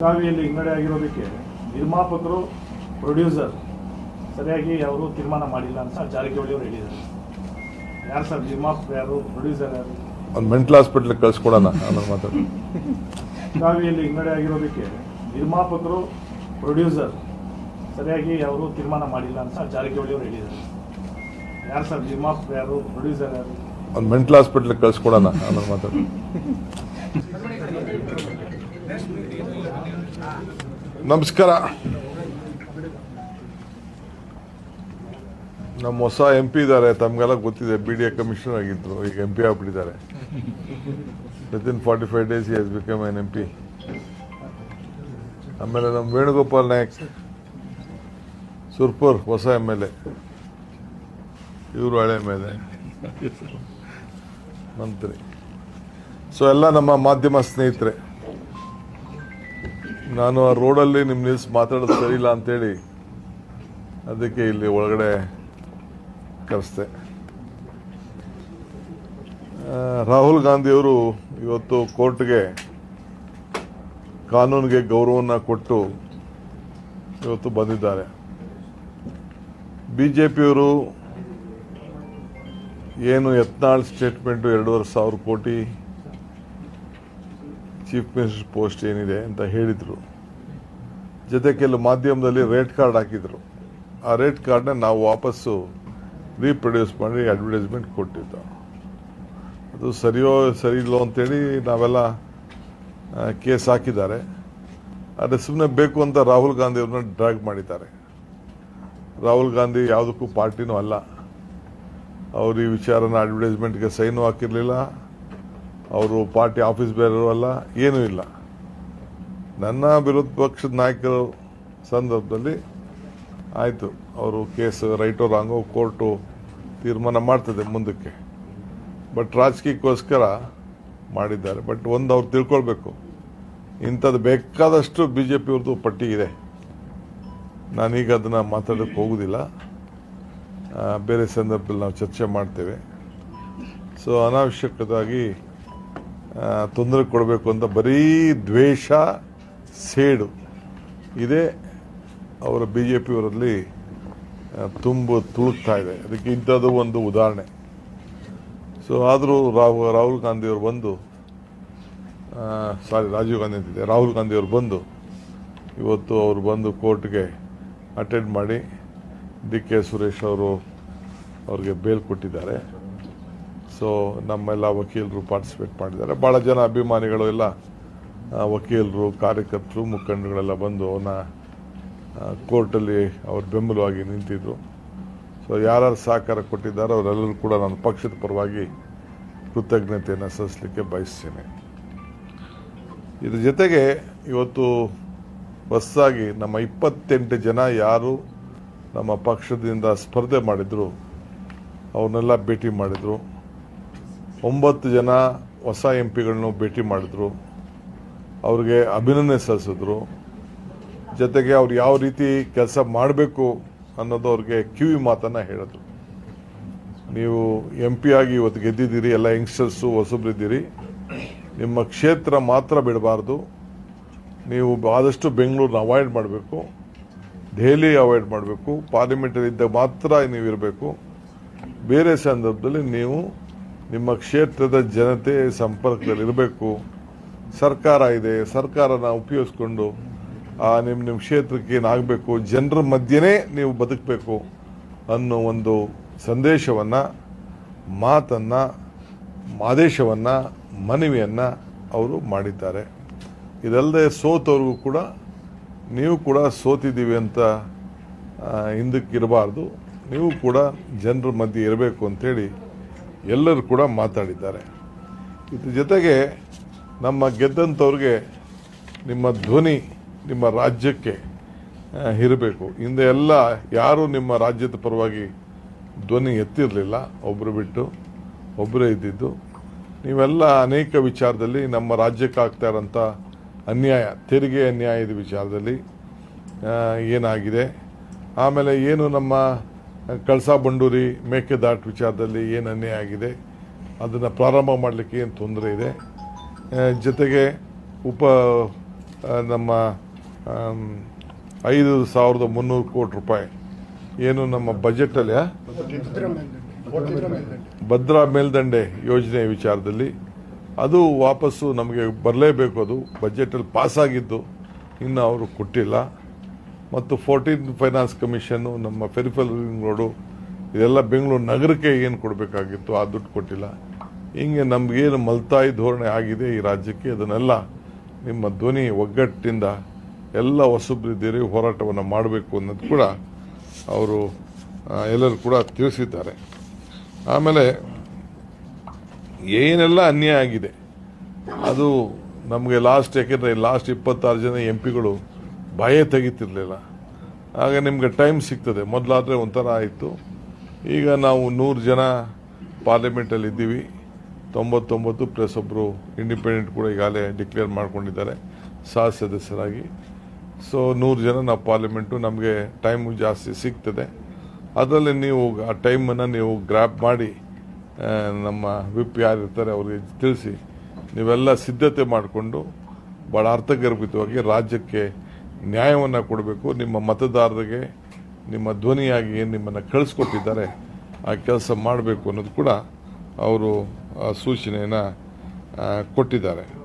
ಬೆಳಗಾವಿಯಲ್ಲಿ ಹಿನ್ನಡೆ ಆಗಿರೋದಕ್ಕೆ ನಿರ್ಮಾಪಕರು ಪ್ರೊಡ್ಯೂಸರ್ ಸರಿಯಾಗಿ ಅವರು ತೀರ್ಮಾನ ಮಾಡಿಲ್ಲ ಅಂತ ಜಾರಕಿಹೊಳಿ ಅವರು ಹೇಳಿದ್ದಾರೆ. ಯಾರು ಸರ್ ನಿರ್ಮಾಪಕರು ಯಾರು ಪ್ರೊಡ್ಯೂಸರ್ ಯಾರು? ಒಂದು ಮೆಂಟಲ್ ಹಾಸ್ಪಿಟ್ಲಿಗೆ ಕಳಿಸ್ಕೊಡೋಣ ಅನ್ನೋ ಮಾತಾಡಿ ಬೆಳಗಾವಿಯಲ್ಲಿ ಹಿನ್ನಡೆ ಆಗಿರೋದಕ್ಕೆ ನಿರ್ಮಾಪಕರು ಪ್ರೊಡ್ಯೂಸರ್ ಸರಿಯಾಗಿ ಅವರು ತೀರ್ಮಾನ ಮಾಡಿಲ್ಲ ಅಂತ ಜಾರಕಿಹೊಳಿ ಅವರು ಹೇಳಿದ್ದಾರೆ. ಯಾರು ಸರ್ ನಿರ್ಮಾಪಕರು ಯಾರು ಪ್ರೊಡ್ಯೂಸರ್ ಯಾರು? ಒಂದು ಮೆಂಟಲ್ ಹಾಸ್ಪಿಟ್ಲಿಗೆ ಕಳಿಸ್ಕೊಡೋಣ ಆಮೇಲೆ ಮಾತಾಡಿ ನಮಸ್ಕಾರ. ನಮ್ಮ ಹೊಸ ಎಂ ಪಿ ಇದ್ದಾರೆ, ತಮಗೆಲ್ಲ ಗೊತ್ತಿದೆ ಬಿ ಡಿ ಎ ಕಮಿಷನರ್ ಆಗಿದ್ರು, ಈಗ M P ಆಗ್ಬಿಟ್ಟಿದ್ದಾರೆ. Within forty five days is become an M P ಆಮೇಲೆ ನಮ್ಮ ವೇಣುಗೋಪಾಲ್ ನಾಯಕ್, ಸುರ್ಪುರ್, ಹೊಸ ಎಂ ಎಲ್ ಎ ಇವರು ಹಳೆ ಎಂ ಎಲ್ ಎ ಮಂತ್ರಿ. ಸೊ ಎಲ್ಲ ನಮ್ಮ ಮಾಧ್ಯಮ ಸ್ನೇಹಿತರೆ ನಾನು ಆ ರೋಡಲ್ಲಿ ನಿಮ್ಮ ನಿಲ್ಸಿ ಮಾತಾಡೋದು ಸರಿ ಇಲ್ಲ ಅಂತೇಳಿ ಅದಕ್ಕೆ ಇಲ್ಲಿ ಒಳಗಡೆ ಕರೆಸ್ದೆ. ಆ, ರಾಹುಲ್ ಗಾಂಧಿಯವರು ಇವತ್ತು ಕೋರ್ಟ್ಗೆ ಕಾನೂನಿಗೆ ಗೌರವವನ್ನು ಕೊಟ್ಟು ಇವತ್ತು ಬಂದಿದ್ದಾರೆ. ಬಿ ಜೆ ಪಿಯವರು ಏನು ಯತ್ನಾಳ್ ಸ್ಟೇಟ್ಮೆಂಟು ಎರಡೂವರೆ ಸಾವಿರ ಕೋಟಿ ಚೀಫ್ ಮಿನಿಸ್ಟರ್ ಪೋಸ್ಟ್ ಏನಿದೆ ಅಂತ ಹೇಳಿದರು. ಜೊತೆ ಕೆಲವು ಮಾಧ್ಯಮದಲ್ಲಿ ರೇಟ್ ಕಾರ್ಡ್ ಹಾಕಿದರು. ಆ ರೇಟ್ ಕಾರ್ಡ್ನ ನಾವು ವಾಪಸ್ಸು ರೀಪ್ರೊಡ್ಯೂಸ್ ಮಾಡಿ ಅಡ್ವರ್ಟೈಸ್ಮೆಂಟ್ ಕೊಟ್ಟಿದ್ದು. ಅದು ಸರಿಯೋ ಸರಿ ಇಲ್ಲೋ ಅಂತೇಳಿ ನಾವೆಲ್ಲ ಕೇಸ್ ಹಾಕಿದ್ದಾರೆ. ಆದರೆ ಸುಮ್ಮನೆ ಬೇಕು ಅಂತ ರಾಹುಲ್ ಗಾಂಧಿ ಅವ್ರನ್ನ ಡ್ರ್ಯಾಗ್ ಮಾಡಿದ್ದಾರೆ. ರಾಹುಲ್ ಗಾಂಧಿ ಯಾವುದಕ್ಕೂ ಪಾರ್ಟಿನೂ ಅಲ್ಲ. ಅವರು ಈ ವಿಚಾರನ ಅಡ್ವರ್ಟೈಸ್ಮೆಂಟ್ಗೆ ಸೈನು ಹಾಕಿರಲಿಲ್ಲ. ಅವರು ಪಾರ್ಟಿ ಆಫೀಸ್ ಬೇರೆ ಅಲ್ಲ ಏನೂ ಇಲ್ಲ. ನನ್ನ ವಿರೋಧ ಪಕ್ಷದ ನಾಯಕರ ಸಂದರ್ಭದಲ್ಲಿ ಆಯಿತು. ಅವರು ಕೇಸ್ ರೈಟೋ ರಾಂಗೋ ಕೋರ್ಟು ತೀರ್ಮಾನ ಮಾಡ್ತದೆ ಮುಂದಕ್ಕೆ. ಬಟ್ ರಾಜಕೀಯಕ್ಕೋಸ್ಕರ ಮಾಡಿದ್ದಾರೆ. ಬಟ್ ಒಂದು ಅವ್ರು ತಿಳ್ಕೊಳ್ಬೇಕು. ಇಂಥದ್ದು ಬೇಕಾದಷ್ಟು ಬಿ ಜೆ ಪಿಯವ್ರದ್ದು ಪಟ್ಟಿ ಇದೆ. ನಾನೀಗ ಅದನ್ನು ಮಾತಾಡೋಕ್ಕೆ ಹೋಗೋದಿಲ್ಲ. ಬೇರೆ ಸಂದರ್ಭದಲ್ಲಿ ನಾವು ಚರ್ಚೆ ಮಾಡ್ತೇವೆ. ಸೊ ಅನಾವಶ್ಯಕವಾಗಿ ತೊಂದರೆ ಕೊಡಬೇಕು ಅಂತ ಬರೀ ದ್ವೇಷ, ಸೇಡು. ಇದೇ ಅವರ ಬಿ ಜೆ ಪಿಯವರಲ್ಲಿ ತುಂಬ ತುಳುಕ್ತಾ ಇದೆ. ಅದಕ್ಕೆ ಇಂಥದ್ದು ಒಂದು ಉದಾಹರಣೆ. ಸೊ ಆದರೂ ರಾಹು ರಾಹುಲ್ ಗಾಂಧಿಯವರು ಬಂದು ಸಾರಿ ರಾಜೀವ್ ಗಾಂಧಿ ಅಂತಿದೆ ರಾಹುಲ್ ಗಾಂಧಿಯವರು ಬಂದು, ಇವತ್ತು ಅವರು ಬಂದು ಕೋರ್ಟ್ಗೆ ಅಟೆಂಡ್ ಮಾಡಿ, ಡಿ ಕೆ ಸುರೇಶ್ ಅವರು ಅವ್ರಿಗೆ ಬೇಲ್ ಕೊಟ್ಟಿದ್ದಾರೆ. ಸೊ ನಮ್ಮೆಲ್ಲ ವಕೀಲರು ಪಾರ್ಟಿಸಿಪೇಟ್ ಮಾಡಿದ್ದಾರೆ. ಭಾಳ ಜನ ಅಭಿಮಾನಿಗಳು ಎಲ್ಲ ವಕೀಲರು, ಕಾರ್ಯಕರ್ತರು, ಮುಖಂಡರುಗಳೆಲ್ಲ ಬಂದು ಅವನ್ನ ಕೋರ್ಟಲ್ಲಿ ಅವ್ರ ಬೆಂಬಲವಾಗಿ ನಿಂತಿದ್ದರು ಸೊ ಯಾರ್ಯಾರು ಸಹಕಾರ ಕೊಟ್ಟಿದ್ದಾರೆ ಅವರೆಲ್ಲರೂ ಕೂಡ ನಾನು ಪಕ್ಷದ ಪರವಾಗಿ ಕೃತಜ್ಞತೆಯನ್ನು ಸಲ್ಲಿಸಲಿಕ್ಕೆ ಬಯಸ್ತೇನೆ. ಇದ್ರ ಜೊತೆಗೆ ಇವತ್ತು ಹೊಸದಾಗಿ ನಮ್ಮ ಇಪ್ಪತ್ತೆಂಟು ಜನ ಯಾರು ನಮ್ಮ ಪಕ್ಷದಿಂದ ಸ್ಪರ್ಧೆ ಮಾಡಿದ್ರು, ಅವನ್ನೆಲ್ಲ ಭೇಟಿ ಮಾಡಿದ್ರು. ಒಂಬತ್ತು ಜನ ಹೊಸ ಎಂ ಪಿಗಳನ್ನು ಭೇಟಿ ಮಾಡಿದ್ರು. ಅವ್ರಿಗೆ ಅಭಿನಂದನೆ ಸಲ್ಲಿಸಿದ್ರು. ಜೊತೆಗೆ ಅವ್ರು ಯಾವ ರೀತಿ ಕೆಲಸ ಮಾಡಬೇಕು ಅನ್ನೋದು ಅವ್ರಿಗೆ ಕಿವಿ ಮಾತನ್ನು ಹೇಳಿದ್ರು. ನೀವು ಎಂ ಪಿ ಆಗಿ ಇವತ್ತು ಗೆದ್ದಿದ್ದೀರಿ, ಎಲ್ಲ ಯಂಗ್ಸ್ಟರ್ಸು ಹೊಸಬ್ರಿದ್ದೀರಿ. ನಿಮ್ಮ ಕ್ಷೇತ್ರ ಮಾತ್ರ ಬಿಡಬಾರ್ದು. ನೀವು ಆದಷ್ಟು ಬೆಂಗಳೂರನ್ನ ಅವಾಯ್ಡ್ ಮಾಡಬೇಕು. ದೆಹಲಿ ಅವಾಯ್ಡ್ ಮಾಡಬೇಕು. ಪಾರ್ಲಿಮೆಂಟಲ್ಲಿ ಇದ್ದಾಗ ಮಾತ್ರ ನೀವು ಇರಬೇಕು ಬೇರೆ ಸಂದರ್ಭದಲ್ಲಿ ನೀವು ನಿಮ್ಮ ಕ್ಷೇತ್ರದ ಜನತೆ ಸಂಪರ್ಕದಲ್ಲಿ ಇರಬೇಕು ಸರ್ಕಾರ ಇದೆ, ಸರ್ಕಾರನ ಉಪಯೋಗಿಸ್ಕೊಂಡು ನಿಮ್ಮ ನಿಮ್ಮ ಕ್ಷೇತ್ರಕ್ಕೆ ಏನಾಗಬೇಕು, ಜನರ ಮಧ್ಯೆನೇ ನೀವು ಬದುಕಬೇಕು ಅನ್ನೋ ಒಂದು ಸಂದೇಶವನ್ನು, ಮಾತನ್ನು, ಆದೇಶವನ್ನು, ಮನವಿಯನ್ನು ಅವರು ಮಾಡಿದ್ದಾರೆ. ಇದಲ್ಲದೆ ಸೋತವ್ರಿಗೂ ಕೂಡ, ನೀವು ಕೂಡ ಸೋತಿದ್ದೀವಿ ಅಂತ ಹಿಂದಕ್ಕಿರಬಾರ್ದು ನೀವು ಕೂಡ ಜನರ ಮಧ್ಯೆ ಇರಬೇಕು ಅಂತೇಳಿ ಎಲ್ಲರೂ ಕೂಡ ಮಾತಾಡಿದ್ದಾರೆ. ಇದ್ರ ಜೊತೆಗೆ ನಮ್ಮ ಗೆದ್ದಂಥವ್ರಿಗೆ ನಿಮ್ಮ ಧ್ವನಿ ನಿಮ್ಮ ರಾಜ್ಯಕ್ಕೆ ಇರಬೇಕು. ಹಿಂದೆ ಎಲ್ಲ ಯಾರು ನಿಮ್ಮ ರಾಜ್ಯದ ಪರವಾಗಿ ಧ್ವನಿ ಎತ್ತಿರಲಿಲ್ಲ. ಒಬ್ಬರು ಬಿಟ್ಟು ಒಬ್ಬರೇ ಇದ್ದಿದ್ದು. ನೀವೆಲ್ಲ ಅನೇಕ ವಿಚಾರದಲ್ಲಿ ನಮ್ಮ ರಾಜ್ಯಕ್ಕೆ ಆಗ್ತಾ ಇರೋಂಥ ಅನ್ಯಾಯ, ತೆರಿಗೆ ಅನ್ಯಾಯದ ವಿಚಾರದಲ್ಲಿ ಏನಾಗಿದೆ? ಆಮೇಲೆ ಏನು ನಮ್ಮ ಕಳಸಾ ಬಂಡೂರಿ ಮೇಕೆದಾಟು ವಿಚಾರದಲ್ಲಿ ಏನು ಅನ್ಯಾಯ ಆಗಿದೆ, ಅದನ್ನು ಪ್ರಾರಂಭ ಮಾಡಲಿಕ್ಕೆ ಏನು ತೊಂದರೆ ಇದೆ ಜೊತೆಗೆ ಉಪ ನಮ್ಮ ಐದು ಸಾವಿರದ ಮುನ್ನೂರು ಕೋಟಿ ರೂಪಾಯಿ ಏನು ನಮ್ಮ ಬಜೆಟಲ್ಲಿ? ಭದ್ರಾ ಮೇಲ್ದಂಡೆ ಯೋಜನೆ ವಿಚಾರದಲ್ಲಿ ಅದು ವಾಪಸ್ಸು ನಮಗೆ ಬರಲೇಬೇಕು, ಅದು ಬಜೆಟಲ್ಲಿ ಪಾಸ್ ಆಗಿದ್ದು ಇನ್ನು ಅವರು ಕೊಟ್ಟಿಲ್ಲ ಮತ್ತು ಫೋರ್ಟೀನ್ ಫೈನಾನ್ಸ್ ಕಮಿಷನ್ನು ನಮ್ಮ ಫೆರಿಫಲ್ ರಿಂಗ್ ರೋಡು ಇದೆಲ್ಲ ಬೆಂಗಳೂರು ನಗರಕ್ಕೆ ಏನು ಕೊಡಬೇಕಾಗಿತ್ತು, ಆ ದುಡ್ಡು ಕೊಟ್ಟಿಲ್ಲ. ಹಿಂಗೆ ನಮಗೇನು ಮಲ್ತಾಯಿ ಧೋರಣೆ ಆಗಿದೆ ಈ ರಾಜ್ಯಕ್ಕೆ, ಅದನ್ನೆಲ್ಲ ನಿಮ್ಮ ಧ್ವನಿ ಒಗ್ಗಟ್ಟಿಂದ ಎಲ್ಲ ಹೊಸಬ್ರಿದ್ದೀರಿ ಹೋರಾಟವನ್ನು ಮಾಡಬೇಕು ಅನ್ನೋದು ಕೂಡ ಅವರು ಎಲ್ಲರೂ ಕೂಡ ತಿಳಿಸಿದ್ದಾರೆ. ಆಮೇಲೆ ಏನೆಲ್ಲ ಅನ್ಯಾಯ ಆಗಿದೆ, ಅದು ನಮಗೆ ಲಾಸ್ಟ್ ಯಾಕೆಂದರೆ ಲಾಸ್ಟ್ ಇಪ್ಪತ್ತಾರು ಜನ ಎಂ ಪಿಗಳು ಭಯ ತೆಗಿತಿರ್ಲಿಲ್ಲ. ಆಗ ನಿಮಗೆ ಟೈಮ್ ಸಿಗ್ತದೆ. ಮೊದಲಾದರೆ ಒಂಥರ ಆಯಿತು. ಈಗ ನಾವು ನೂರು ಜನ ಪಾರ್ಲಿಮೆಂಟಲ್ಲಿ ಇದ್ದೀವಿ. ತೊಂಬತ್ತೊಂಬತ್ತು ಪ್ಲಸ್ ಒಬ್ಬರು ಇಂಡಿಪೆಂಡೆಂಟ್ ಕೂಡ ಈಗಾಗಲೇ ಡಿಕ್ಲೇರ್ ಮಾಡ್ಕೊಂಡಿದ್ದಾರೆ, ಸಹ ಸದಸ್ಯರಾಗಿ. ಸೊ ನೂರು ಜನ ನಾವು ಪಾರ್ಲಿಮೆಂಟು ನಮಗೆ ಟೈಮು ಜಾಸ್ತಿ ಸಿಗ್ತದೆ. ಅದರಲ್ಲಿ ನೀವು ಆ ಟೈಮನ್ನು ನೀವು ಗ್ರ್ಯಾಪ್ ಮಾಡಿ ನಮ್ಮ ವಿಪ್ ಯಾರಿರ್ತಾರೆ ಅವರಿಗೆ ತಿಳಿಸಿ. ನೀವೆಲ್ಲ ಸಿದ್ಧತೆ ಮಾಡಿಕೊಂಡು ಭಾಳ ಅರ್ಥಗರ್ಭಿತವಾಗಿ ರಾಜ್ಯಕ್ಕೆ ನ್ಯಾಯವನ್ನು ಕೊಡಬೇಕು. ನಿಮ್ಮ ಮತದಾರರಿಗೆ, ನಿಮ್ಮ ಧ್ವನಿಯಾಗಿ ಏನು ನಿಮ್ಮನ್ನು ಕಳಿಸ್ಕೊಟ್ಟಿದ್ದಾರೆ, ಆ ಕೆಲಸ ಮಾಡಬೇಕು ಅನ್ನೋದು ಕೂಡ ಅವರು, ಆ, ಸೂಚನೆಯನ್ನು ಕೊಟ್ಟಿದ್ದಾರೆ.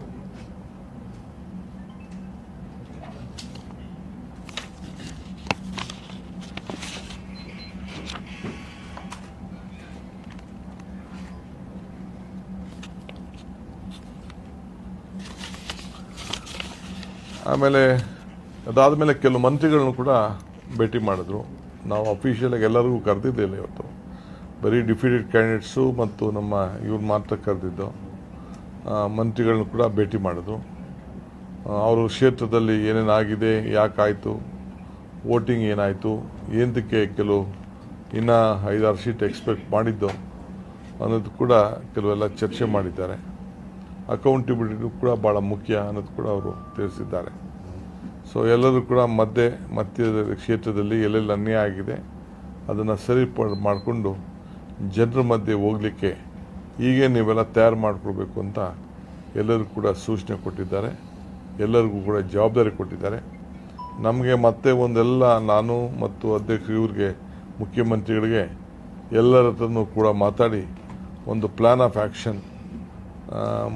ಆಮೇಲೆ ಅದಾದಮೇಲೆ ಕೆಲವು ಮಂತ್ರಿಗಳನ್ನು ಕೂಡ ಭೇಟಿ ಮಾಡಿದ್ರು. ನಾವು ಅಫಿಷಿಯಲಾಗಿ ಎಲ್ಲರಿಗೂ ಕರೆದಿದ್ದಿಲ್ಲ ಇವತ್ತು. ಬರೀ ಡಿಫಿಟೆಡ್ ಕ್ಯಾಂಡಿಡೇಟ್ಸು ಮತ್ತು ನಮ್ಮ ಇವ್ರು ಮಾತ್ರ ಕರೆದಿದ್ದು ಮಂತ್ರಿಗಳನ್ನ ಕೂಡ ಭೇಟಿ ಮಾಡಿದ್ರು. ಅವರು ಕ್ಷೇತ್ರದಲ್ಲಿ ಏನೇನಾಗಿದೆ ಯಾಕಾಯಿತು, ವೋಟಿಂಗ್ ಏನಾಯಿತು ಏನಕ್ಕೆ ಕೆಲವು ಇನ್ನೂ ಐದಾರು ಸೀಟ್ ಎಕ್ಸ್ಪೆಕ್ಟ್ ಮಾಡಿದ್ದು ಅನ್ನೋದು ಕೂಡ ಕೆಲವೆಲ್ಲ ಚರ್ಚೆ ಮಾಡಿದ್ದಾರೆ. ಅಕೌಂಟಬಿಲಿಟಿ ಕೂಡ ಭಾಳ ಮುಖ್ಯ ಅನ್ನೋದು ಕೂಡ ಅವರು ತಿಳಿಸಿದ್ದಾರೆ. ಸೊ ಎಲ್ಲರೂ ಕೂಡ ಮಧ್ಯೆ, ಮಧ್ಯದ ಕ್ಷೇತ್ರದಲ್ಲಿ ಎಲ್ಲೆಲ್ಲಿ ಅನ್ಯಾಯ ಆಗಿದೆ, ಅದನ್ನು ಸರಿ ಮಾಡಿಕೊಂಡು ಜನರ ಮಧ್ಯೆ ಹೋಗಲಿಕ್ಕೆ ಹೀಗೆ ನೀವೆಲ್ಲ ತಯಾರು ಮಾಡಿಕೊಡ್ಬೇಕು ಅಂತ ಎಲ್ಲರೂ ಕೂಡ ಸೂಚನೆ ಕೊಟ್ಟಿದ್ದಾರೆ. ಎಲ್ಲರಿಗೂ ಕೂಡ ಜವಾಬ್ದಾರಿ ಕೊಟ್ಟಿದ್ದಾರೆ. ನಮಗೆ ಮತ್ತೆ ಒಂದೆಲ್ಲ ನಾನು ಮತ್ತು ಅಧ್ಯಕ್ಷ ಇವ್ರಿಗೆ, ಮುಖ್ಯಮಂತ್ರಿಗಳಿಗೆ ಎಲ್ಲರ ಹತ್ರನೂ ಕೂಡ ಮಾತಾಡಿ ಒಂದು ಪ್ಲ್ಯಾನ್ ಆಫ್ ಆ್ಯಕ್ಷನ್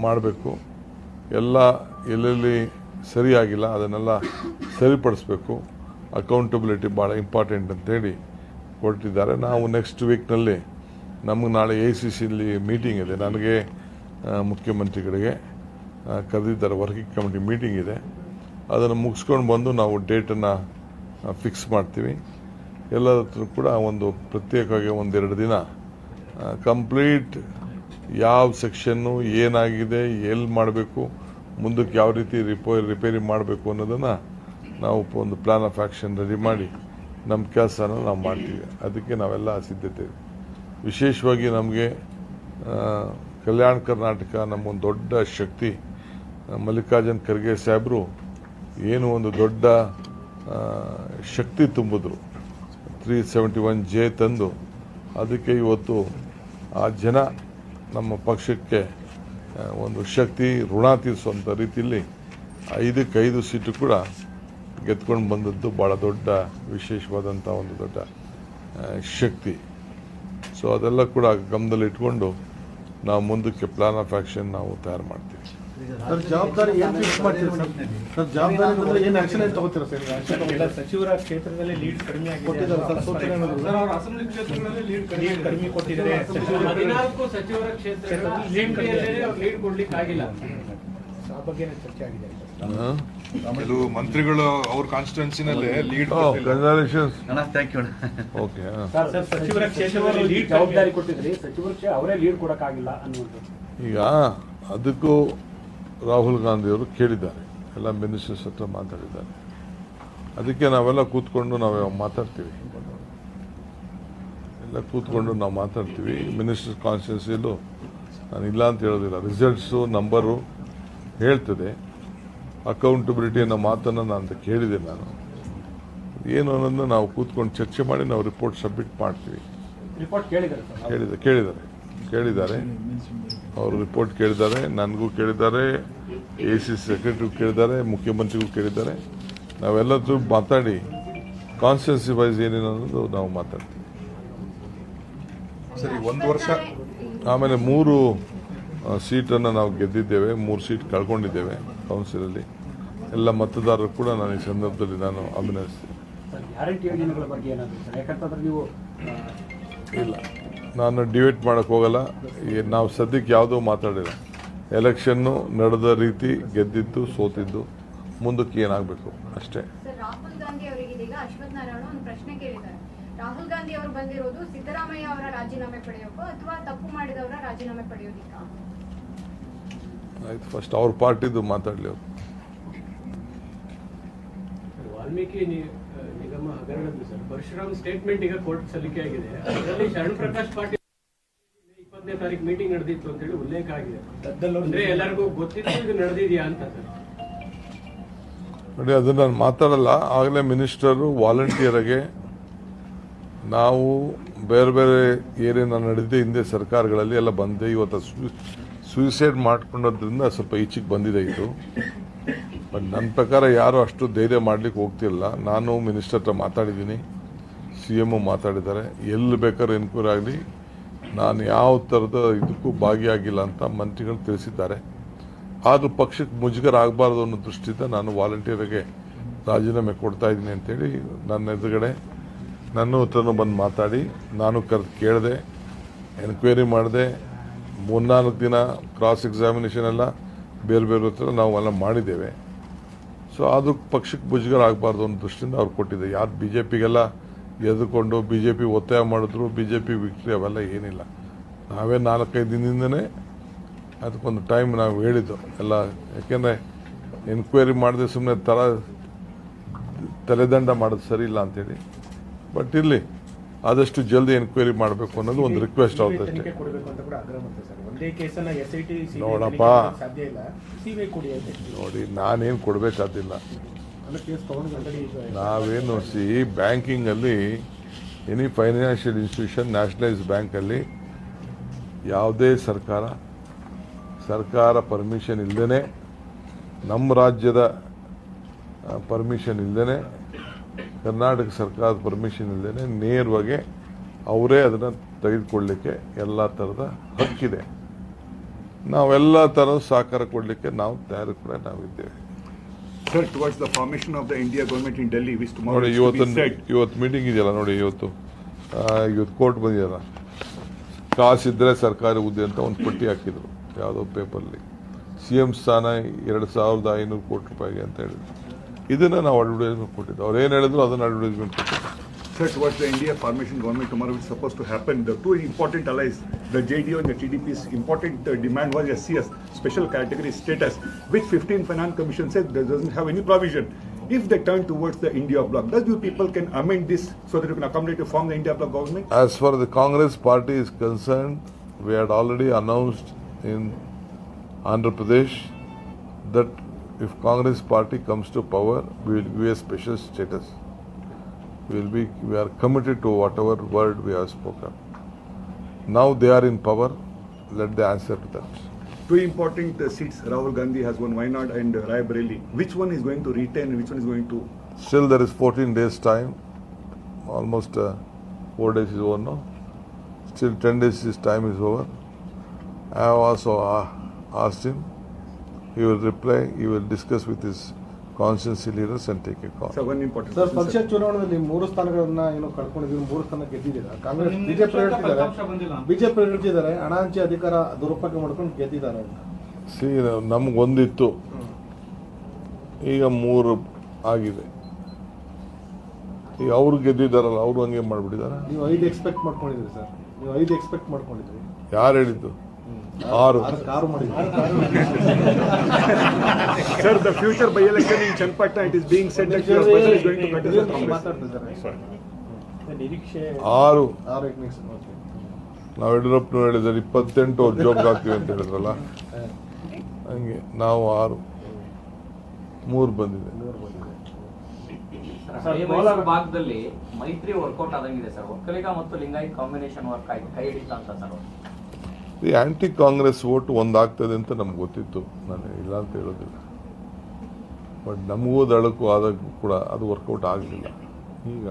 ಮಾಡಬೇಕು. ಎಲ್ಲ ಎಲ್ಲೆಲ್ಲಿ ಸರಿಯಾಗಿಲ್ಲ, ಅದನ್ನೆಲ್ಲ ಸರಿಪಡಿಸ್ಬೇಕು. ಅಕೌಂಟಬಿಲಿಟಿ ಭಾಳ ಇಂಪಾರ್ಟೆಂಟ್ ಅಂತೇಳಿ ಕೊಟ್ಟಿದ್ದಾರೆ ನಾವು ನೆಕ್ಸ್ಟ್ ವೀಕ್ನಲ್ಲಿ ನಮಗೆ ನಾಳೆ ಎ ಸಿ ಸಿಲಿ ಮೀಟಿಂಗ್ ಇದೆ. ನನಗೆ ಮುಖ್ಯಮಂತ್ರಿಗಳಿಗೆ ಕರೆದಿದ್ದಾರೆ ವರ್ಕಿಂಗ್ ಕಮಿಟಿ ಮೀಟಿಂಗ್ ಇದೆ. ಅದನ್ನು ಮುಗಿಸ್ಕೊಂಡು ಬಂದು ನಾವು ಡೇಟನ್ನು ಫಿಕ್ಸ್ ಮಾಡ್ತೀವಿ. ಎಲ್ಲರ ಕೂಡ ಒಂದು ಪ್ರತ್ಯೇಕವಾಗಿ ಒಂದೆರಡು ದಿನ ಕಂಪ್ಲೀಟ್ ಯಾವ ಸೆಕ್ಷನ್ನು ಏನಾಗಿದೆ, ಎಲ್ಲಿ ಮಾಡಬೇಕು ಮುಂದಕ್ಕೆ ಯಾವ ರೀತಿ ರಿಪೋ ರಿಪೇರಿ ಮಾಡಬೇಕು ಅನ್ನೋದನ್ನು ನಾವು ಒಂದು ಪ್ಲಾನ್ ಆಫ್ ಆ್ಯಕ್ಷನ್ ರೆಡಿ ಮಾಡಿ ನಮ್ಮ ಕೆಲಸನ ನಾವು ಮಾಡ್ತೀವಿ. ಅದಕ್ಕೆ ನಾವೆಲ್ಲ ಸಿದ್ಧತೆ. ವಿಶೇಷವಾಗಿ ನಮಗೆ ಕಲ್ಯಾಣ ಕರ್ನಾಟಕ ನಮ್ಮೊಂದು ದೊಡ್ಡ ಶಕ್ತಿ, ಮಲ್ಲಿಕಾರ್ಜುನ್ ಖರ್ಗೆ ಸಾಹೇಬರು ಏನು ಒಂದು ದೊಡ್ಡ ಶಕ್ತಿ ತುಂಬಿದ್ರು. ತ್ರೀ ಸೆವೆಂಟಿ ಒನ್ ಜೆ ತಂದು, ಅದಕ್ಕೆ ಇವತ್ತು ಆ ಜನ ನಮ್ಮ ಪಕ್ಷಕ್ಕೆ ಒಂದು ಶಕ್ತಿ ಋಣ ತೀರಿಸುವಂಥ ರೀತಿಯಲ್ಲಿ ಐದಕ್ಕೆ ಐದು ಸೀಟು ಕೂಡ ಗೆದ್ಕೊಂಡು ಬಂದದ್ದು ಭಾಳ ದೊಡ್ಡ ವಿಶೇಷವಾದಂಥ ಒಂದು ದೊಡ್ಡ ಶಕ್ತಿ. ಸೊ ಅದೆಲ್ಲ ಕೂಡ ಗಮನದಲ್ಲಿ ಇಟ್ಕೊಂಡು ನಾವು ಮುಂದಕ್ಕೆ ಪ್ಲಾನ್ ಆಫ್ ಆ್ಯಕ್ಷನ್ ನಾವು ತಯಾರು ಮಾಡ್ತೀವಿ. ಸರ್ ಜವಾಬ್ದಾರಿ ಏನ್ ಫಿಕ್ಸ್ ಮಾಡ್ತೀರಿ ಸರ್? ಸರ್ ಜವಾಬ್ದಾರಿ ಅಂದ್ರೆ ಏನು ಆಕ್ಷನ್ ಏನ್ ತಗೋತೀರಾ ಸರ್? ಎಲ್ಲ ಸಚಿವರ ಕ್ಷೇತ್ರದಲ್ಲಿ ಲೀಡ್ ಕಡಿಮೆ ಕೊಟ್ಟಿದ್ದಾರೆ ಸರ್ ಸೂಚನೆ ಏನಾದ್ರು ಸರ್ ಅವ್ರ ಅಸೆಂಬ್ಲಿ ಕ್ಷೇತ್ರಗಳಲ್ಲಿ ಲೀಡ್ ಕಡಿಮೆ ಕಡಿಮೆ ಕೊಟ್ಟಿದ್ದಾರೆ. ಹದಿನಾಲ್ಕು ಸಚಿವರ ಕ್ಷೇತ್ರದಲ್ಲಿ ಲೀಡ್ ಕಡಿಮೆ ಲೀಡ್ ಕೊಡ್ಲಿಕ್ಕೆ ಆಗಿಲ್ಲ. ಆ ಬಗ್ಗೆ ಚರ್ಚೆ ಆಗಿದೆ. ಕೆಲವು ಮಂತ್ರಿಗಳು ಅವ್ರ ಕಾನ್ಸ್ಟಿಟ್ಯೂನ್ಸಿನಲ್ಲಿ ಲೀಡ್ ಕಂಗ್ರಾಲೇಷನ್ಸ್ ಅಣ್ಣ. ಥ್ಯಾಂಕ್ ಯು ಓಕೆ ಸರ್ ಸಚಿವರ ಕ್ಷೇತ್ರದಲ್ಲಿ ಲೀಡ್ ಜವಾಬ್ದಾರಿ ಕೊಟ್ಟಿದ್ರಿ. ಸಚಿವರ ಅವರೇ ಲೀಡ್ ಕೊಡಕ್ಕಾಗಿಲ್ಲ ಅನ್ನುವಂಥದ್ದು. ಈಗ ಅದಕ್ಕೂ ರಾಹುಲ್ ಗಾಂಧಿಯವರು ಕೇಳಿದ್ದಾರೆ. ಎಲ್ಲ ಮಿನಿಸ್ಟರ್ಸ್ ಹತ್ರ ಮಾತಾಡಿದ್ದಾರೆ. ಅದಕ್ಕೆ ನಾವೆಲ್ಲ ಕೂತ್ಕೊಂಡು ನಾವು ಮಾತಾಡ್ತೀವಿ. ಎಲ್ಲ ಕೂತ್ಕೊಂಡು ನಾವು ಮಾತಾಡ್ತೀವಿ. ಮಿನಿಸ್ಟರ್ ಕಾನ್ಸ್ಟಿಟ್ಯೂನ್ಸಿಯಲ್ಲೂ ನಾನು ಇಲ್ಲ ಅಂತ ಹೇಳೋದಿಲ್ಲ. ರಿಸಲ್ಟ್ಸು ನಂಬರು ಹೇಳ್ತದೆ. ಅಕೌಂಟಬಿಲಿಟಿ ಅನ್ನೋ ಮಾತನ್ನು ನಾನು ಕೇಳಿದೆ ನಾನು. ಏನು ಅನ್ನೋದನ್ನ ನಾವು ಕೂತ್ಕೊಂಡು ಚರ್ಚೆ ಮಾಡಿ ನಾವು ರಿಪೋರ್ಟ್ ಸಬ್ಮಿಟ್ ಮಾಡ್ತೀವಿ. ರಿಪೋರ್ಟ್ ಕೇಳಿದ್ದಾರೆ ಕೇಳಿದ್ದಾರೆ. ಕೇಳಿದ್ದಾರೆ. ಅವರು ರಿಪೋರ್ಟ್ ಕೇಳಿದ್ದಾರೆ ನನಗೂ ಕೇಳಿದ್ದಾರೆ ಎ ಸಿ ಸೆಕ್ರೆಟರಿಗೂ ಕೇಳಿದ್ದಾರೆ ಮುಖ್ಯಮಂತ್ರಿಗೂ ಕೇಳಿದ್ದಾರೆ. ನಾವೆಲ್ಲದೂ ಮಾತಾಡಿ ಕಾನ್ಸ್ಟಿಟ್ಯೂನ್ಸಿ ವೈಸ್ ಏನೇನು ಅನ್ನೋದು ನಾವು ಮಾತಾಡ್ತೀವಿ. ಸರಿ ಒಂದು ವರ್ಷ. ಆಮೇಲೆ ಮೂರು ಸೀಟನ್ನು ನಾವು ಗೆದ್ದಿದ್ದೇವೆ ಮೂರು ಸೀಟ್ ಕಳ್ಕೊಂಡಿದ್ದೇವೆ ಕೌನ್ಸಿಲಲ್ಲಿ. ಎಲ್ಲ ಮತದಾರರು ಕೂಡ ನಾನು ಈ ಸಂದರ್ಭದಲ್ಲಿ ನಾನು ಅಭಿನಯಿಸ್ತೀನಿ ಗ್ಯಾರಂಟಿ ಯೋಜನೆಗಳ ಬಗ್ಗೆ ಏನಾದ್ರು ಸರ್ ಯಾಕಂತಂದ್ರೆ ನೀವು ಇಲ್ಲ. ನಾನು ಡಿವೇಟ್ ಮಾಡಕ್ ಹೋಗಲ್ಲ. ನಾವು ಸದ್ಯಕ್ಕೆ ಯಾವುದೂ ಮಾತಾಡಿಲ್ಲ. ಎಲೆಕ್ಷನ್ನು ನಡೆದ ರೀತಿ ಗೆದ್ದಿದ್ದು ಸೋತಿದ್ದು ಮುಂದಕ್ಕೆ ಏನಾಗಬೇಕು? ಅಷ್ಟೇ. ಸರ್ ರಾಹುಲ್ ಗಾಂಧಿ ಅವರಿಗೆ ಅಶ್ವಥ್ ನಾರಾಯಣ ಒಂದು ಪ್ರಶ್ನೆ ಕೇಳಿದ್ದಾರೆ. ರಾಹುಲ್ ಗಾಂಧಿ ಅವರು ಬಂದಿರೋದು ಸಿದ್ದರಾಮಯ್ಯ ಅವರ ರಾಜೀನಾಮೆ ಪಡೆಯೋಕೋ ಅಥವಾ ತಪ್ಪು ಮಾಡಿದವರ ರಾಜೀನಾಮೆ ಪಡೆಯೋದಿಕ್ಕ? ಆಯ್ತು ಫಸ್ಟ್ ಅವ್ರ ಪಾರ್ಟಿದು ಮಾತಾಡಲಿ ಅವರು. ವಾಲ್ಮೀಕಿ ನಿಗಮ ಹಗರಣದ್ದು ಸರ್. ಪರಶುರಾಮ್ ಸ್ಟೇಟ್ಮೆಂಟ್ ಈಗ ಕೋರ್ಟ್ ಸಲ್ಲಿಕೆ ಆಗಿದೆ. ಅದರಲ್ಲಿ ಶರಣ್ ಪ್ರಕಾಶ್ ಪಾಟೀಲ್ ಇಪ್ಪತ್ತನೇ ತಾರೀಕು ಮೀಟಿಂಗ್ ನಡೆದಿತ್ತು ಅಂತ ಹೇಳಿ ಉಲ್ಲೇಖ ಆಗಿದೆ. ಅಂದ್ರೆ ಎಲ್ಲರಿಗೂ ಗೊತ್ತಿತ್ತು ಇದು ನಡೆದಿದೆಯಾ ಅಂತ ಸರ್. ನೋಡಿ ಅದನ್ನು ನಾನು ಮಾತಾಡಲ್ಲ. ಆಗಲೇ ಮಿನಿಸ್ಟರು ವಾಲಂಟಿಯರ್ಗೆ ನಾವು ಬೇರೆ ಬೇರೆ ಏನೇನು ನಡೆದಿದೆ ಹಿಂದೆ ಸರ್ಕಾರಗಳಲ್ಲಿ ಎಲ್ಲ ಬಂದೆ ಇವತ್ತು ಸೂಸೈಡ್ ಮಾಡ್ಕೊಂಡೋದ್ರಿಂದ ಸ್ವಲ್ಪ ಈಚೆಗೆ ಬಂದಿದೆ ಇದು. ಬಟ್ ನನ್ನ ಪ್ರಕಾರ ಯಾರು ಅಷ್ಟು ಧೈರ್ಯ ಮಾಡ್ಲಿಕ್ಕೆ ಹೋಗ್ತಿಲ್ಲ. ನಾನು ಮಿನಿಸ್ಟರ್ ಹತ್ರ ಮಾತಾಡಿದ್ದೀನಿ. ಸಿ ಎಮ್ಮು ಮಾತಾಡಿದ್ದಾರೆ. ಎಲ್ಲಿ ಬೇಕಾದ್ರೂ ಎನ್ಕ್ವೈರಿ ಆಗಲಿ. ನಾನು ಯಾವ ಥರದ ಇದಕ್ಕೂ ಭಾಗಿಯಾಗಿಲ್ಲ ಅಂತ ಮಂತ್ರಿಗಳು ತಿಳಿಸಿದ್ದಾರೆ. ಆದರೂ ಪಕ್ಷಕ್ಕೆ ಮುಜುಗರ ಆಗಬಾರ್ದು ಅನ್ನೋ ದೃಷ್ಟಿಯಿಂದ ನಾನು ವಾಲಂಟಿಯರ್ಗೆ ರಾಜೀನಾಮೆ ಕೊಡ್ತಾ ಇದ್ದೀನಿ ಅಂತೇಳಿ ನನ್ನ ಎದುರುಗಡೆ ನನ್ನ ಹತ್ರನೂ ಬಂದು ಮಾತಾಡಿ. ನಾನು ಕರೆದು ಕೇಳಿದೆ ಎನ್ಕ್ವೈರಿ ಮಾಡಿದೆ. ಮೂರ್ನಾಲ್ಕು ದಿನ ಕ್ರಾಸ್ ಎಕ್ಸಾಮಿನೇಷನ್ ಎಲ್ಲ ಬೇರೆ ಬೇರೆ ಹತ್ರ ನಾವು ಎಲ್ಲ ಮಾಡಿದ್ದೇವೆ. ಸೊ ಅದು ಪಕ್ಷಕ್ಕೆ ಮುಜುಗರ ಆಗಬಾರ್ದು ಅನ್ನೋ ದೃಷ್ಟಿಯಿಂದ ಅವ್ರು ಕೊಟ್ಟಿದ್ದೆ ಯಾರು ಬಿ ಜೆ ಪಿಗೆಲ್ಲ ಎದ್ಕೊಂಡು ಬಿ ಜೆ ಪಿ ಒತ್ತಾಯ ಮಾಡಿದ್ರು ಬಿ ಜೆ ಪಿ ವಿಕ್ಟ್ರಿ ಅವೆಲ್ಲ ಏನಿಲ್ಲ. ನಾವೇ ನಾಲ್ಕೈದು ದಿನದಿಂದನೇ ಅದಕ್ಕೊಂದು ಟೈಮ್ ನಾವು ಹೇಳಿದ್ದು. ಎಲ್ಲ ಯಾಕೆಂದರೆ ಎನ್ಕ್ವೈರಿ ಮಾಡಿದೆ ಸುಮ್ಮನೆ ತರ ತಲೆದಂಡ ಮಾಡೋದು ಸರಿ ಇಲ್ಲ ಅಂತೇಳಿ. ಬಟ್ ಇರಲಿ ಆದಷ್ಟು ಜಲ್ದಿ ಎನ್ಕ್ವೈರಿ ಮಾಡಬೇಕು ಅನ್ನೋದು ಒಂದು ರಿಕ್ವೆಸ್ಟ್ ಆಗುತ್ತೆ ನೋಡಪ್ಪ. ನೋಡಿ ನಾನೇನು ಕೊಡಬೇಕಾದಿಲ್ಲ ನಾವೇನು ಸಿ ಬ್ಯಾಂಕಿಂಗಲ್ಲಿ ಎನಿ ಫೈನಾನ್ಷಿಯಲ್ ಇನ್ಸ್ಟಿಟ್ಯೂಷನ್ ನ್ಯಾಷನಲೈಸ್ ಬ್ಯಾಂಕಲ್ಲಿ ಯಾವುದೇ ಸರ್ಕಾರ ಸರ್ಕಾರ ಪರ್ಮಿಷನ್ ಇಲ್ಲದೇ ನಮ್ಮ ರಾಜ್ಯದ ಪರ್ಮಿಷನ್ ಇಲ್ಲದೇ ಕರ್ನಾಟಕ ಸರ್ಕಾರದ ಪರ್ಮಿಷನ್ ಇಲ್ಲದೇ ನೇರವಾಗಿ ಅವರೇ ಅದನ್ನು ತೆಗೆದುಕೊಳ್ಳಲಿಕ್ಕೆ ಎಲ್ಲ ಥರದ ಹಕ್ಕಿದೆ. ನಾವೆಲ್ಲ ತರ ಸಹಕಾರ ಕೊಡಲಿಕ್ಕೆ ನಾವು ತಯಾರು ಕೂಡ ನಾವಿದ್ದೇವೆ. Sir towards the formation of the India government in Delhi with ನೋಡಿ ಇವತ್ತು ಇವತ್ತು ಮೀಟಿಂಗ್ ಇದೆಯಲ್ಲ ನೋಡಿ ಇವತ್ತು. ಇವತ್ತು ಕೋರ್ಟ್ ಬಂದಿದೆಯಲ್ಲ. ಕಾಸಿದ್ರೆ ಸರ್ಕಾರಿ ಹುದ್ದೆ ಅಂತ ಒಂದು ಪಟ್ಟಿ ಹಾಕಿದ್ರು ಯಾವುದೋ ಪೇಪರ್ಲಿ. ಸಿ ಎಂ ಸ್ಥಾನ ಎರಡು ಸಾವಿರದ ಐನೂರು ಕೋಟಿ ರೂಪಾಯಿಗೆ ಅಂತ ಹೇಳಿದ್ರು. ಇದನ್ನ ನಾವು ಅಡ್ವರ್ಟೈಸ್ಮೆಂಟ್ ಕೊಟ್ಟಿದ್ದು. ಅವ್ರು ಏನು ಹೇಳಿದ್ರು ಅದನ್ನು ಅಡ್ವರ್ಟೈಸ್ಮೆಂಟ್ ಕೊಟ್ಟಿದ್ದು. Sir, towards the India formation government tomorrow, is supposed to happen, the two important allies, the JDO and the TDP's important uh, demand was SCS, special category status, which 15 Finance Commission said doesn't have any provision. If they turn towards the India bloc, does you people can amend this so that you can accommodate to form the India bloc government? As far as the Congress party is concerned, we had already announced in Andhra Pradesh that if Congress party comes to power, we will give a special status. We will be, we are committed to whatever word we have spoken. Now they are in power, let the answer to that. Two important uh, seats Rahul Gandhi has won, Wayanad and uh, Rai Bareli. Which one is going to retain and which one is going to Still there is 14 days time, almost uh, 4 days is over now. Still 10 days his time is over. I have also uh, asked him, he will reply, he will discuss with his ಇರೋ take call sir sir. ಚುನಾವಣೆಯಲ್ಲಿ ಮೂರು ಸ್ಥಾನಗಳನ್ನ ಏನು ಕಳ್ಕೊಂಡಿದ್ದೀವಿ ಮೂರು ಸ್ಥಾನ ಗೆದ್ದಿದ್ದೀರಾ? Congress BJP. BJP ಹೇಳ್ತಿದ್ದಾರೆ ಹಣ ಹಂಚಿ ಅಧಿಕಾರ ದುರುಪಯೋಗ ಮಾಡ್ಕೊಂಡು ಗೆದ್ದಿದ್ದಾರೆ ಅಂತ. ಸಿ ನಮಗೊಂದಿತ್ತು ಈಗ ಮೂರು ಆಗಿದೆ. ಈಗ ಅವ್ರು ಗೆದ್ದಿದ್ದಾರಲ್ಲ ಅವರು ಹಂಗೆ ಮಾಡ್ಬಿಟ್ಟಿದ್ದಾರೆ ನೀವು ಐದು ಎಕ್ಸ್ಪೆಕ್ಟ್ ಮಾಡ್ಕೊಂಡಿದ್ರಿ ಸರ್ ನೀವು ಐದು ಎಕ್ಸ್ಪೆಕ್ಟ್ ಮಾಡ್ಕೊಂಡಿದ್ರಿ ಯಾರು ಹೇಳಿದ್ದು? Are. Are the future by election in Channapatna it is Chenapatna, set is being said that your brother is going to contest the ನಿರೀಕ್ಷೆ ಆರು. ಆರು ಎಕ್ನಿಕ್ಸ್ ಓಕೆ ನಾವು ಯಡಿಯೂರಪ್ಪನವ್ರು ಹೇಳಿದ್ದಾರೆ ಇಪ್ಪತ್ತೆಂಟು ಅವ್ರು ಜೋಬ್ಗೆ ಹಾಕ್ತೀವಿ ಅಂತ ಹೇಳಿದ್ರಲ್ಲ? ಹಂಗೆ ನಾವು ಆರು. ಮೂರು ಬಂದಿದೆ. ಸರ್, ಮೈಸೂರು ಭಾಗದಲ್ಲಿ ಮೈತ್ರಿ ವರ್ಕೌಟ್ ಆದಂಗಿದೆ ಸರ್ ಒಕ್ಕಲಿಗ ಮತ್ತು ಲಿಂಗಾಯತ್ ಕಾಂಬಿನೇಷನ್ ವರ್ಕ್ ಆಗಿ ಕೈ ಹಿಡಿತ ಅಂತ ಸರ್ ಈ ಆ್ಯಂಟಿ ಕಾಂಗ್ರೆಸ್ ಓಟು ಒಂದಾಗ್ತದೆ ಅಂತ ನಮ್ಗೆ ಗೊತ್ತಿತ್ತು. ನಾನು ಇಲ್ಲ ಅಂತ ಹೇಳೋದಿಲ್ಲ. ಬಟ್ ನಮಗೂ ದಳಕ್ಕು ಆದಕ್ಕೂ ಕೂಡ ಅದು ವರ್ಕೌಟ್ ಆಗಲಿಲ್ಲ. ಈಗ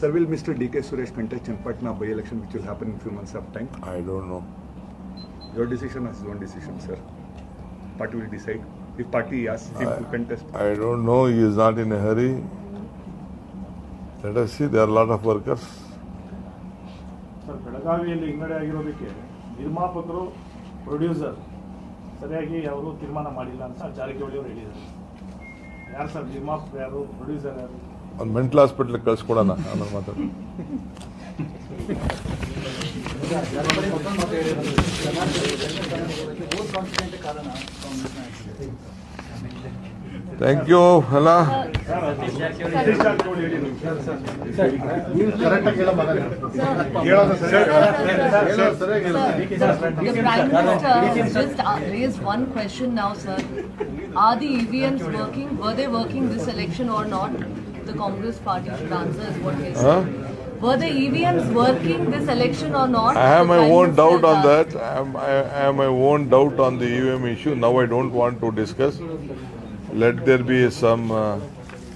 sir will mister D K Suresh contest Channapatna by election which will happen few months of time I don't know your decision as your decision sir party will decide if party has contest I don't know ಈ is not in a hurry let us see they are lot of workers sir ಬೆಳಗಾವಿಯಲ್ಲಿ ಹಿನ್ನಡೆ ಆಗಿರೋದಕ್ಕೆ ನಿರ್ಮಾಪಕರು producer ಸರಿಯಾಗಿ ಅವರು ತೀರ್ಮಾನ ಮಾಡಿಲ್ಲ ಅಂತ ಜಾರಕಿಹೊಳಿ ಅವರು ಹೇಳಿದ್ದಾರೆ. ಯಾರು ಸರ್ ನಿರ್ಮಾಪಕ ಯಾರು ಪ್ರೊಡ್ಯೂಸರ್ ಯಾರು? ಒಂದು ಮೆಂಟಲ್ ಹಾಸ್ಪಿಟ್ಲಿಗೆ ಕಳ್ಸ್ಕೊಡೋಣ ಆಮೇಲೆ ಮಾತಾಡೋಣ ಥ್ಯಾಂಕ್ ಯು ಎಲ್ಲ ಸತೀಶ್ ಜಾರಕಿಹೊಳಿ ಹೇಳಿದ್ರು ನೀವು ಕರೆಕ್ಟಾಗಿ ಹೇಳೋ ಮಗ ಹೇಳೋದು sir The Prime Minister just uh, raised one question now, sir. Are the EVMs working? Were they working this election or not? The Congress party should answer is what he Huh? said. Were the EVMs working this election or not? I have The my Prime own Minister doubt has on asked. that. I am- I I have my own doubt on the EVM issue. Now I don't want to discuss. let there be some, uh,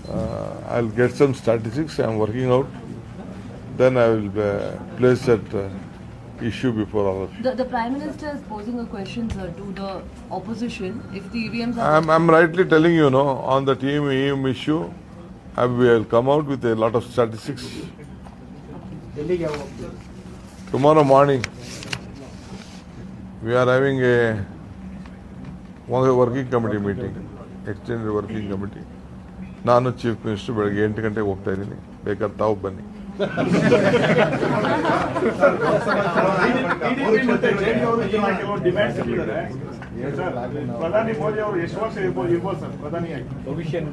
uh, I'll get some statistics I'm working out. Then I will uh, place that uh, issue before all of you. The, the, Prime Minister is posing a question, sir, to the opposition. If the EVMs are... I'm, I'm rightly telling you, no, on the team issue, I will come out with a lot of statistics. Tomorrow morning, we are having a working committee meeting. Extended working committee. ನಾನು chief minister ಬೆಳಗ್ಗೆ ಎಂಟು ಗಂಟೆಗೆ ಹೋಗ್ತಾ ಇದ್ದೀನಿ. ಬೇಕಾದ್ರೆ ತಾವು ಬನ್ನಿ.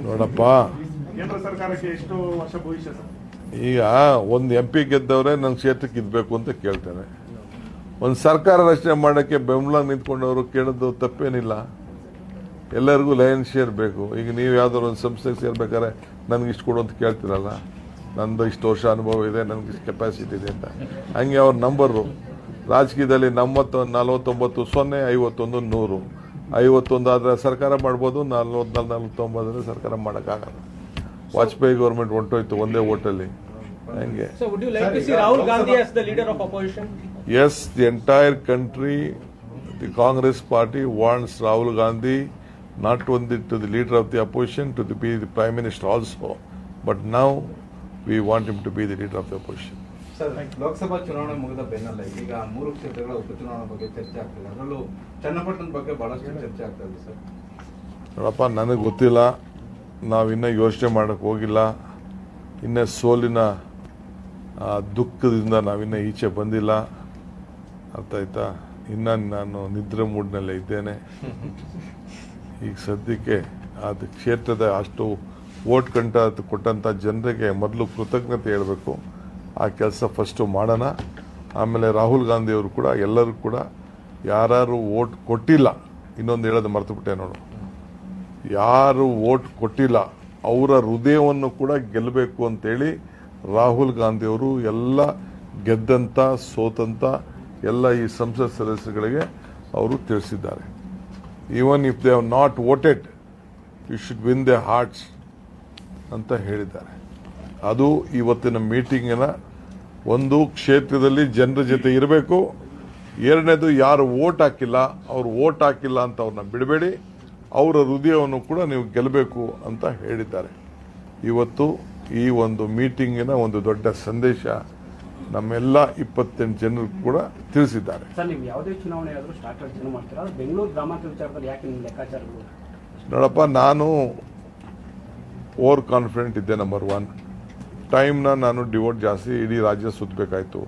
ನೋಡಪ್ಪ. ಈಗ ಒಂದು ಎಂ ಪಿ ಗೆದ್ದವ್ರೆ ನನ್ನ ಕ್ಷೇತ್ರಕ್ಕೆ ಇದ್ಬೇಕು ಅಂತ ಕೇಳ್ತೇನೆ. ಒಂದು ಸರ್ಕಾರ ರಚನೆ ಮಾಡೋಕ್ಕೆ ಬೆಂಬಲ ನಿಂತ್ಕೊಂಡವರು ಕೇಳೋದು ತಪ್ಪೇನಿಲ್ಲ. ಎಲ್ಲರಿಗೂ ಲಯನ್ ಶೇರ್ ಬೇಕು. ಈಗ ನೀವು ಯಾವ್ದಾದ್ರು ಒಂದು ಸಂಸ್ಥೆಗೆ ಸೇರ್ಬೇಕಾದ್ರೆ ನನಗೆ ಇಷ್ಟು ಕೊಡು ಅಂತ ಕೇಳ್ತಿರಲ್ಲ? ನಂದು ಇಷ್ಟು ವರ್ಷ ಅನುಭವ ಇದೆ ನನಗೆ ಇಷ್ಟು ಕೆಪಾಸಿಟಿ ಇದೆ ಅಂತ. ಹಂಗೆ ಅವ್ರ ನಂಬರು ರಾಜಕೀಯದಲ್ಲಿ ನಮ್ಮತ್ತು ನಲವತ್ತೊಂಬತ್ತು ಸೊನ್ನೆ ಐವತ್ತೊಂದು ನೂರು. ಐವತ್ತೊಂದು ಆದರೆ ಸರ್ಕಾರ ಮಾಡ್ಬೋದು ನಲ್ವತ್ನಾಲ್ಕು ನಲ್ವತ್ತೊಂಬತ್ತಂದರೆ ಸರ್ಕಾರ ಮಾಡೋಕ್ಕಾಗಲ್ಲ. ವಾಜಪೇಯಿ ಗೌರ್ಮೆಂಟ್ ಹೊಂಟೋಯ್ತು ಒಂದೇ ಓಟಲ್ಲಿ. ಹಂಗೆ. As the entire country the Congress party wants Rahul the not only to the leader of the opposition, to the, be the prime minister also, but now we want him to be the leader of the opposition. Sir Lok Sabha ಚುನಾವಣೆ ಮುಗಿದ ಬೆನ್ನಲ್ಲೇ ಈಗ ಮೂರು ಕ್ಷೇತ್ರಗಳ ಉಪಚುನಾವಣೆ ಬಗ್ಗೆ ಚರ್ಚೆ ಆಗ್ತಿದೆ ಅದರಲ್ಲೂ ಚನ್ನಪಟ್ಟಣದ ಬಗ್ಗೆ ಬಹಳಷ್ಟು ಚರ್ಚೆ ಆಗ್ತಾ ಇದೆ ಸರ್ ನೋಡಪ್ಪ ನನಗೆ ಗೊತ್ತಿಲ್ಲ ನಾವಿನ್ನೂ ಯೋಚನೆ ಮಾಡೋಕ್ಕೆ ಹೋಗಿಲ್ಲ ಇನ್ನೂ ಸೋಲಿನ ಆ, ದುಃಖದಿಂದ ನಾವಿನ್ನೂ ಈಚೆ ಬಂದಿಲ್ಲ ಅರ್ಥ ಆಯ್ತಾ ಇನ್ನು ನಾನು ನಿದ್ರೆ ಮೂಡ್ನಲ್ಲೇ ಇದ್ದೇನೆ ಈಗ ಸದ್ಯಕ್ಕೆ ಅದು ಕ್ಷೇತ್ರದ ಅಷ್ಟು ಓಟ್ ಕಂಟ ಕೊಟ್ಟಂಥ ಜನರಿಗೆ ಮೊದಲು ಕೃತಜ್ಞತೆ ಹೇಳಬೇಕು. ಆ ಕೆಲಸ ಫಸ್ಟು ಮಾಡೋಣ. ಆಮೇಲೆ ರಾಹುಲ್ ಗಾಂಧಿಯವರು ಕೂಡ, ಎಲ್ಲರೂ ಕೂಡ ಯಾರು ಓಟ್ ಕೊಟ್ಟಿಲ್ಲ. ಇನ್ನೊಂದು ಹೇಳೋದು ಮರ್ತುಬಿಟ್ಟೆ ನೋಡು. ಯಾರು ಓಟ್ ಕೊಟ್ಟಿಲ್ಲ, ಅವರ ಹೃದಯವನ್ನು ಕೂಡ ಗೆಲ್ಲಬೇಕು ಅಂತೇಳಿ ರಾಹುಲ್ ಗಾಂಧಿಯವರು ಎಲ್ಲ ಗೆದ್ದಂಥ ಸೋತಂಥ ಎಲ್ಲ ಈ ಸಂಸತ್ ಸದಸ್ಯಗಳಿಗೆ ಅವರು ತಿಳಿಸಿದ್ದಾರೆ. Even if they have not voted you should win the hearts ಅಂತ ಹೇಳಿದ್ದಾರೆ. ಅದು ಇವತ್ತಿನ ಮೀಟಿಂಗಿನ ಒಂದು ಕ್ಷೇತ್ರದಲ್ಲಿ ಜನರ ಜೊತೆ ಇರಬೇಕು. ಎರಡನೇದು ಯಾರು ವೋಟ್ ಹಾಕಿಲ್ಲ, ಅವ್ರು ವೋಟ್ ಹಾಕಿಲ್ಲ ಅಂತ ಅವ್ರನ್ನ ಬಿಡಬೇಡಿ. ಅವರ ಹೃದಯವನ್ನು ಕೂಡ ನೀವು ಗೆಲ್ಲಬೇಕು ಅಂತ ಹೇಳಿದ್ದಾರೆ. ಇವತ್ತು ಈ ಒಂದು ಮೀಟಿಂಗಿನ ಒಂದು ದೊಡ್ಡ ಸಂದೇಶ ನಮ್ಮೆಲ್ಲ ಇಪ್ಪತ್ತೆಂಟು ಜನರು ಕೂಡ ತಿಳಿಸಿದ್ದಾರೆ. ಸರ್ ನೀವು ಯಾವುದೇ ಚುನಾವಣೆ ಆದರೂ ಸ್ಟಾರ್ಟ್ ಜನ ಮಾಡ್ತೀರಾ? ಬೆಂಗಳೂರು ಗ್ರಾಮಾಂತರ ವಿಚಾರದಲ್ಲಿ ಯಾಕೆ ನಿಮ್ಮ ಲೆಕ್ಕಾಚಾರಗಳು? ನೋಡಪ್ಪ ನಾನು ಓವರ್ ಕಾನ್ಫಿಡೆಂಟ್ ಇದ್ದೆ ನಂಬರ್ ಒನ್ ಟೈಮ್ನ ನಾನು ಡಿವೋಟ್ ಜಾಸ್ತಿ ಇಡೀ ರಾಜ್ಯ ಸುತ್ತಬೇಕಾಯ್ತು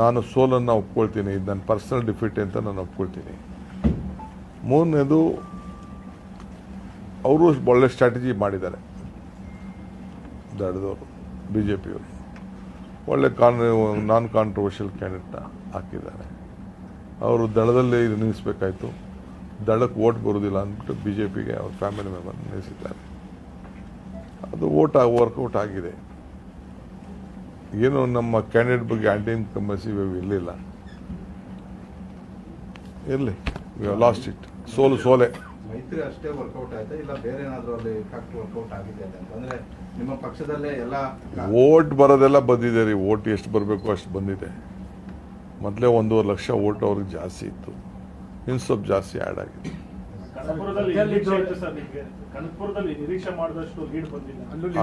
ನಾನು ಸೋಲನ್ನು ಒಪ್ಕೊಳ್ತೀನಿ ಇದು ನನ್ನ ಪರ್ಸನಲ್ ಡಿಫಿಟ್ ಅಂತ ನಾನು ಒಪ್ಕೊಳ್ತೀನಿ. ಮೂರನೇದು ಅವರು ಒಳ್ಳೆ ಸ್ಟ್ರಾಟಜಿ ಮಾಡಿದ್ದಾರೆ. ದಡದವರು ಬಿ ಜೆ ಪಿಯವರು ಒಳ್ಳೆ ಕಾನ್ ನಾನ್ ಕಾಂಟ್ರವರ್ಷಿಯಲ್ ಕ್ಯಾಂಡಿಡೇಟ್ನ ಹಾಕಿದ್ದಾರೆ. ಅವರು ದಳದಲ್ಲೇ ಇದು ನಿಲ್ಲಿಸಬೇಕಾಯ್ತು. ದಳಕ್ಕೆ ಓಟ್ ಬರೋದಿಲ್ಲ ಅಂದ್ಬಿಟ್ಟು ಬಿ ಜೆ ಪಿಗೆ ಅವ್ರ ಫ್ಯಾಮಿಲಿ ಮೆಂಬರ್ ನಿಲ್ಲಿಸಿದ್ದಾರೆ. ಅದು ಓಟ್ ವರ್ಕೌಟ್ ಆಗಿದೆ. ಏನು ನಮ್ಮ ಕ್ಯಾಂಡಿಡೇಟ್ ಬಗ್ಗೆ ಆಂಟಿ ಇನ್ಕಂಬನ್ಸಿ ಇರಲಿಲ್ಲ. ಇರಲಿ. ಲಾಸ್ಟ್ ಇಟ್ ಸೋಲು, ಸೋಲೆ. ಮೈತ್ರಿ ಅಷ್ಟೇ ವರ್ಕೌಟ್ ಆಯ್ತಾ? ಇಲ್ಲ ಬೇರೆ ಏನಾದರೂ ಅಲ್ಲಿ ಫ್ಯಾಕ್ಟ್ ವರ್ಕೌಟ್ ಆಗಿದೆ ಅಂತ ಅಂದ್ರೆ ನಿಮ್ಮ ಪಕ್ಷದಲ್ಲೇ ಎಲ್ಲ ಓಟ್ ಬರೋದೆಲ್ಲ ಬಂದಿದೆ ರೀ. ಓಟ್ ಎಷ್ಟು ಬರಬೇಕು ಅಷ್ಟು ಬಂದಿದೆ. ಮೊದಲೇ ಒಂದೂವರೆ ಲಕ್ಷ ಓಟ್ ಅವ್ರಿಗೆ ಜಾಸ್ತಿ ಇತ್ತು. ಇನ್ನು ಸ್ವಲ್ಪ ಜಾಸ್ತಿ ಆ್ಯಡ್ ಆಗಿದೆ.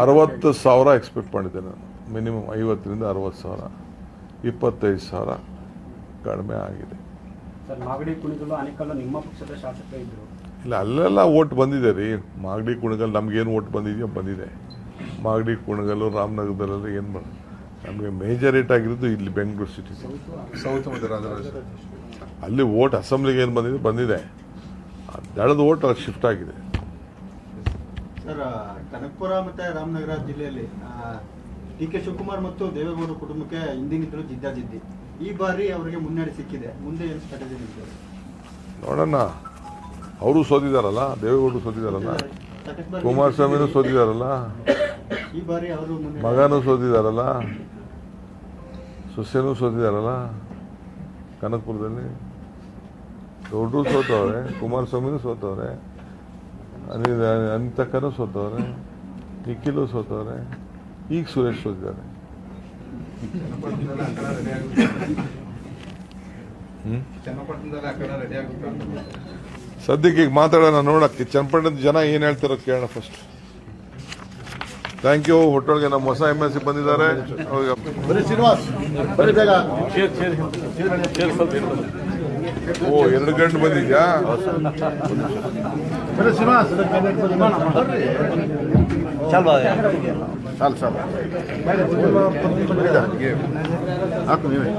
ಅರವತ್ತು ಸಾವಿರ ಎಕ್ಸ್ಪೆಕ್ಟ್ ಮಾಡಿದ್ದೆ ನಾನು. ಮಿನಿಮಮ್ ಐವತ್ತರಿಂದ ಅರವತ್ತು ಸಾವಿರ. ಇಪ್ಪತ್ತೈದು ಸಾವಿರ ಕಡಿಮೆ ಆಗಿದೆ. ಸರ್ ಮಾಗಡಿ ಕುಣಿಗಲು ಆನೇಕಲ್ಲು ನಿಮ್ಮ ಪಕ್ಷದ ಶಾಸಕರೇ ಇದ್ರು. ಇಲ್ಲ ಅಲ್ಲೆಲ್ಲ ಓಟ್ ಬಂದಿದೆ ರೀ. ಮಾಗಡಿ ಕುಣಗಲ್ ನಮ್ಗೇನು ಓಟ್ ಬಂದಿದೆಯೋ ಬಂದಿದೆ. ಮಾಗಡಿ ಕುಣಗಲು ರಾಮನಗರದಲ್ಲೆಲ್ಲ ಏನು ಮಾಡ ನಮಗೆ ಮೇಜರ್ ಏಟ್ ಆಗಿರೋದು ಇಲ್ಲಿ ಬೆಂಗಳೂರು ಸಿಟಿ ಸೌತ್ ಅಲ್ಲಿ ಓಟ್ ಅಸೆಂಬ್ಲಿಗೆ ಏನು ಬಂದಿದೆ? ಬಂದಿದೆ. ದಳದ ಓಟ್ ಅಲ್ಲಿ ಶಿಫ್ಟ್ ಆಗಿದೆ. ಸರ್ ಕನಕಪುರ ಮತ್ತು ರಾಮನಗರ ಜಿಲ್ಲೆಯಲ್ಲಿ ಡಿ ಕೆ ಶಿವಕುಮಾರ್ ಮತ್ತು ದೇವೇಗೌಡ ಕುಟುಂಬಕ್ಕೆ ಹಿಂದಿನಿಂದಲೂ ಜಿದ್ದಾಜಿದ್ದಿ ಈ ಬಾರಿ ಅವರಿಗೆ ಮುನ್ನಡೆ ಸಿಕ್ಕಿದೆ. ಮುಂದೆ ಏನು ಸ್ಟ್ರಾಟಜಿ ನೋಡೋಣ ಅವರು ಸೋತಿದಾರಲ್ಲ ದೇವೇಗೌಡರು ಸೋತಿದಾರಲ್ಲ ಕುಮಾರಸ್ವಾಮಿನೂ ಸೋತಿದಾರಲ್ಲ. ಈ ಮಗನೂ ಸೋತಿದಾರಲ್ಲ? ಸೊಸೆನೂ ಸೋತಿದಾರಲ್ಲ? ಕನಕಪುರದಲ್ಲಿ? ದೊಡ್ಡರು ಸೋತವ್ರೆ, ಕುಮಾರಸ್ವಾಮಿನೂ ಸೋತವ್ರೆ, ಅನಿಲ್, ಅನಿತಕ್ಕನೂ ಸೋತವ್ರೆ, ನಿಖಿಲು ಸೋತವ್ರೆ, ಈಗ ಸುರೇಶ್ ಸೋತಿದ್ದಾರೆ. ಸದ್ಯಕ್ಕೆ ಈಗ ಮಾತಾಡೋಣ ನೋಡಕ್ಕೆ. ಚನ್ನಪಟ್ಟಣದ ಜನ ಏನು ಹೇಳ್ತಾರೋ ಕೇಳೋಣ ಫಸ್ಟ್ ಥ್ಯಾಂಕ್ ಯು ಒಟ್ಟೊಳಗೆ ನಮ್ಮ ಹೊಸ ಎಂ ಎಸ್ ಸಿ ಬಂದಿದ್ದಾರೆ ಅವ್ರಿಗೆ ಬರೀ ಶ್ರೀನಿವಾಸ್ ಬರೀ ಬೇಗ ಓ ಎರಡು ಗಂಟೆ ಬಂದಿದ್ಯಾ ಬರೀ ಶ್ರೀನಿವಾಸ್ ಸಾಲು ಸಾಲು ಹಾಕು ನೀವೇ